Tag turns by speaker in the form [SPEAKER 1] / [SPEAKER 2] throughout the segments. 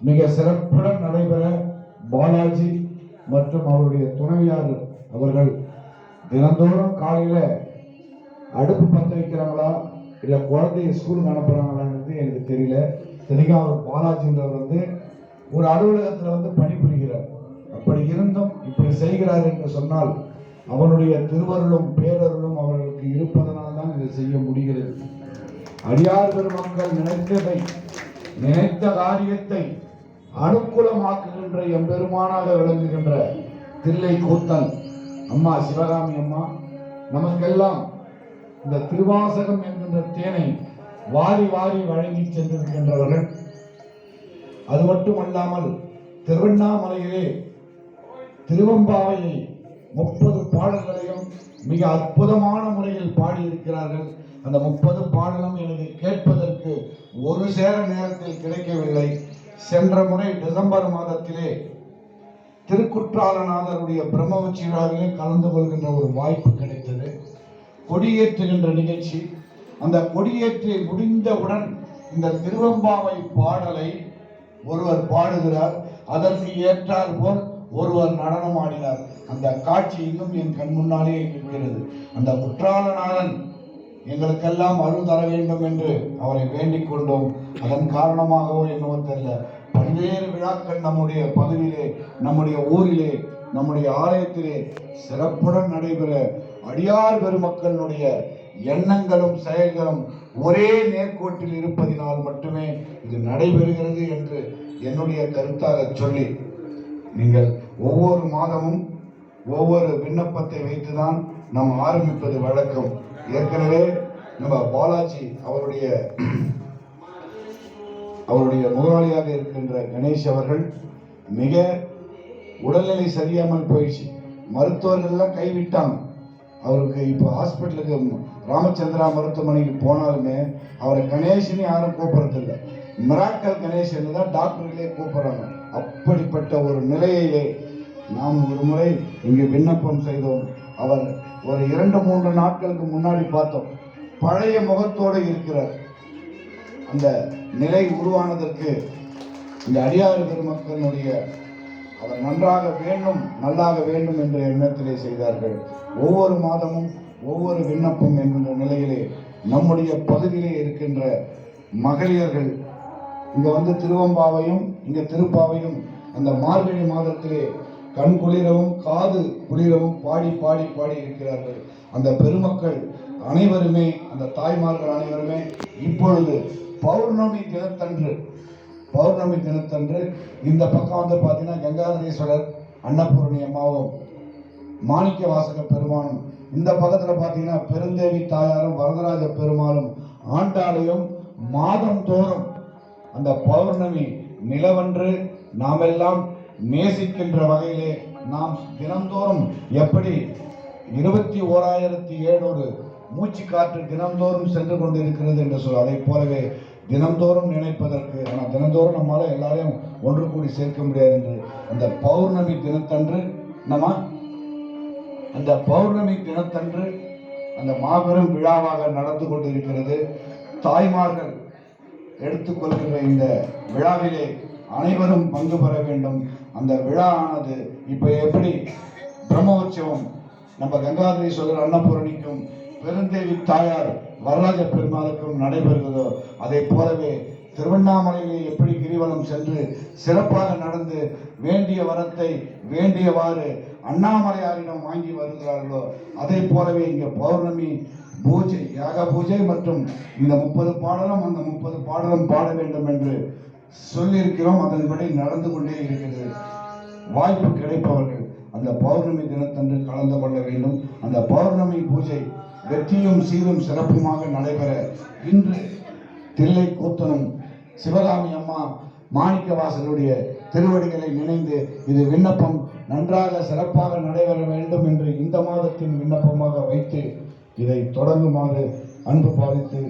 [SPEAKER 1] மிக சிறப்புடன் நடைபெற பாலாஜி மற்றும் அவருடைய துணைவியார் அவர்கள் தினந்தோறும் காலையில அடுப்பு பத்த வைக்கிறாங்களா இல்ல குழந்தைய ஸ்கூலுக்கு அனுப்புறாங்களான்றது எனக்கு தெரியல. தெளிவா அவர் பாலாஜின்றவர் வந்து ஒரு அலுவலகத்துல வந்து பணிபுரிகிறார். அப்படி இருந்தும் இப்படி செய்கிறார் என்று சொன்னால் அவனுடைய திருவருளும் பேரருளும் அவர்களுக்கு இருப்பதனால் தான் இதை செய்ய முடிகிறது. அடியார் பெருமக்கள் நினைத்ததை நினைத்த காரியத்தை அனுகூலமாக்குகின்ற எம்பெருமானாக விளங்குகின்ற தில்லை கூத்தன் அம்மா சிவகாமி அம்மா நமக்கெல்லாம் இந்த திருவாசகம் என்கின்ற தேனை வாரி வாரி வழங்கி சென்றிருக்கின்றவர்கள். அது மட்டுமல்லாமல் திருவண்ணாமலையிலே திருவம்பாவையை முப்பது பாடல்களையும் மிக அற்புதமான முறையில் பாடியிருக்கிறார்கள். அந்த முப்பது பாடலும் எனக்கு கேட்பதற்கு ஒரு சேர நேரத்தில் கிடைக்கவில்லை. சென்ற முறை டிசம்பர் மாதத்திலே திருக்குற்றாலநாதருடைய பிரம்ம உச்சிவிழாவிலே கலந்து கொள்கின்ற ஒரு வாய்ப்பு கிடைத்தது. கொடியேற்றுகின்ற நிகழ்ச்சி. அந்த கொடியேற்றி முடிந்தவுடன் இந்த திருவம்பாவை பாடலை ஒருவர் பாடுகிறார். அதற்கு ஏற்றார் போல் ஒருவர் நடனம் ஆடினார். அந்த காட்சி இன்னும் என் கண் முன்னாலே இருக்கிறது. அந்த குற்றாலநாதன் எங்களுக்கெல்லாம் அருள் தர வேண்டும் என்று அவரை வேண்டிக் கொண்டோம். அதன் காரணமாகவோ என்னவோ தெரியல. பல்வேறு விழாக்கள் நம்முடைய பகுதியிலே நம்முடைய ஊரிலே நம்முடைய ஆலயத்திலே சிறப்புடன் நடைபெற அடியார் பெருமக்களுடைய எண்ணங்களும் செயல்களும் ஒரே நேர்கோட்டில் இருப்பதினால் மட்டுமே இது நடைபெறுகிறது என்று என்னுடைய கருத்தாக சொல்லி நீங்கள் ஒவ்வொரு மாதமும் ஒவ்வொரு விண்ணப்பத்தை வைத்துதான் நாம் ஆரம்பிப்பது வழக்கம். ஏற்கனவே நம்ம பாலாஜி அவருடைய அவருடைய முதலாளியாக இருக்கின்ற கணேஷ் அவர்கள் மிக உடல்நிலை சரியாமல் போயிடுச்சு. மருத்துவர்கள்லாம் கைவிட்டாங்க. அவருக்கு இப்போ ஹாஸ்பிட்டலுக்கு ராமச்சந்திரா மருத்துவமனைக்கு போனாலுமே அவரை கணேஷ்னு யாரும் கூப்பிட்றதில்லை. மிராக்கல் கணேஷ்னு தான் டாக்டர்களே கூப்பிட்றாங்க. அப்படிப்பட்ட ஒரு நிலையிலே நாம் ஒரு முறை இங்கே விண்ணப்பம் செய்தோம். அவர் ஒரு இரண்டு மூன்று நாட்களுக்கு முன்னாடி பார்த்தோம். பழைய முகத்தோடு இருக்கிறார். அந்த நிலை உருவானதற்கு இந்த அடியாறு பெருமக்களுடைய அவர் நன்றாக வேண்டும் நல்லாக வேண்டும் என்ற எண்ணத்திலே செய்தார்கள். ஒவ்வொரு மாதமும் ஒவ்வொரு விண்ணப்பம் என்கின்ற நிலையிலே நம்முடைய பகுதியிலே இருக்கின்ற மகளிர்கள் இங்கே வந்து திருவம்பாவையும் இங்கே திருப்பாவையும் அந்த மார்கழி மாதத்திலே கண் குளிரவும் காது குளிரவும் பாடி பாடி பாடி இருக்கிறார்கள். அந்த பெருமக்கள் அனைவருமே அந்த தாய்மார்கள் அனைவருமே இப்பொழுது பௌர்ணமி தினத்தன்று பௌர்ணமி தினத்தன்று இந்த பக்கம் வந்து பார்த்தீங்கன்னா கங்காதரேஸ்வரர் அன்னபூரணி அம்மாவும் மாணிக்க வாசக பெருமானும் இந்த பக்கத்தில் பார்த்தீங்கன்னா பெருந்தேவி தாயாரும் வரதராஜ பெருமாளும் ஆண்டாளையும் மாதம் தோறும் அந்த பௌர்ணமி நிலவன்று நாமெல்லாம் நேசிக்கின்ற வகையிலே நாம் தினந்தோறும் எப்படி இருபத்தி ஓராயிரத்தி ஏழூறு மூச்சு காற்று தினந்தோறும் சென்று கொண்டிருக்கிறது என்று சொல் அதைப் போலவே தினந்தோறும் நினைப்பதற்கு ஆனால் தினந்தோறும் நம்மால எல்லாரையும் ஒன்று கூடி சேர்க்க முடியாது என்று அந்த பௌர்ணமி தினத்தன்று நம்ம அந்த பௌர்ணமி தினத்தன்று அந்த மாபெரும் விழாவாக நடந்து கொண்டிருக்கிறது. தாய்மார்கள் எடுத்துக்கொள்கின்ற இந்த விழாவிலே அனைவரும் பங்கு பெற வேண்டும். அந்த விழா ஆனது இப்போ எப்படி பிரம்மோற்சவம் நம்ம கங்காதரி கங்காதரீஸ்வரர் அன்னபூரணிக்கும் பெருந்தேவி தாயார் வரராஜ பெருமாளுக்கும் நடைபெறுகிறதோ அதை போலவே திருவண்ணாமலையிலே எப்படி கிரிவலம் சென்று சிறப்பாக நடந்து வேண்டிய வரத்தை வேண்டியவாறு அண்ணாமலையாரிடம் வாங்கி வருகிறார்களோ அதை போலவே இங்கே பௌர்ணமி பூஜை யாக பூஜை மற்றும் இந்த முப்பது பாடலும் அந்த முப்பது பாடலும் பாட வேண்டும் என்று சொல்லியிருக்கிறோம். அதன்படி நடந்து கொண்டே இருக்கிறது. வாய்ப்பு கிடைப்பவர்கள். அந்த பௌர்ணமி தினத்தன்று கலந்து கொள்ள வேண்டும். அந்த பௌர்ணமி பூஜை வெற்றியும் சீரும் சிறப்புமாக நடைபெற இன்று தில்லை கூத்தனும் சிவகாமி அம்மா மாணிக்கவாசலுடைய திருவடிகளை நினைந்து இது விண்ணப்பம் நன்றாக சிறப்பாக நடைபெற வேண்டும் என்று இந்த மாதத்தின் விண்ணப்பமாக வைத்து இதை தொடங்குமாறு அன்பு பாதித்து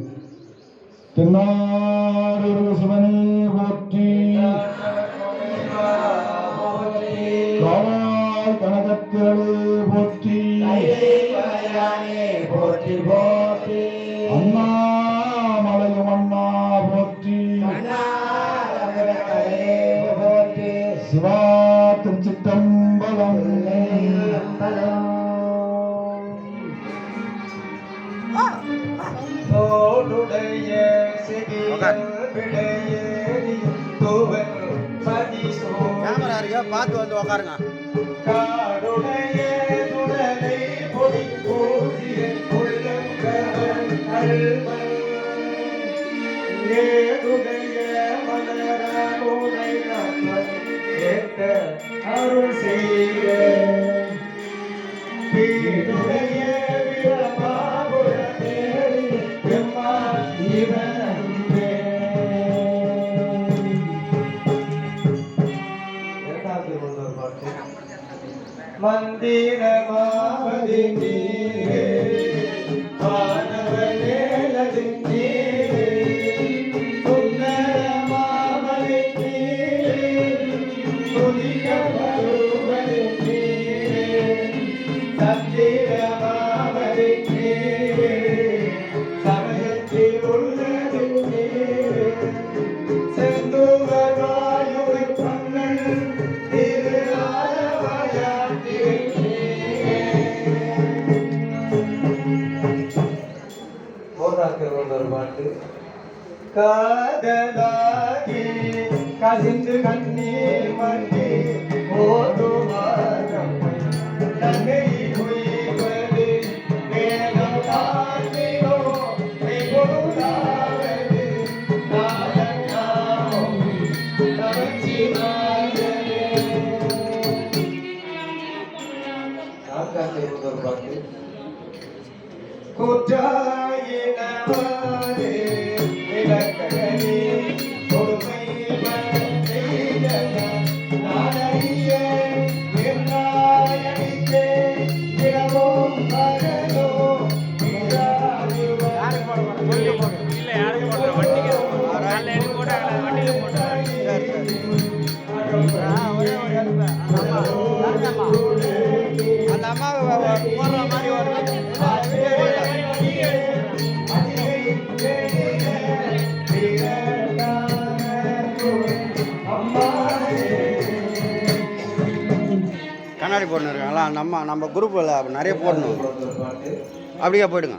[SPEAKER 1] தென்னாரொரு சிவனே போற்றி. காவாய் கனகத்திரளே போற்றி
[SPEAKER 2] போற்றி. போற்றி
[SPEAKER 1] அண்ணாமலையும் அண்ணா போற்றி.
[SPEAKER 2] அண்ணா
[SPEAKER 1] சிவா திருச்சிட்டம்பலம்
[SPEAKER 2] நம்மன் ஏத்த அருள் செய்ய. பீடுடைய விடமாபுர தேடி எம்மா நீரே நீரே காதலாகி கசிந்து கண்ணீர் மண்டி ஓதுவாரம் தன்னை உய்வது வேதம் தாண்டினோ பொருளாவது நாதஞானம் நமச்சிவாயவே ஆகாசை ஒரு பாட்டு குற்றாயினவாரே
[SPEAKER 3] கண்ணாடி போடணும் இருக்காங்களா நம்ம நம்ம குரூப்பில் நிறைய போடணும். அப்படியே போயிடுங்க.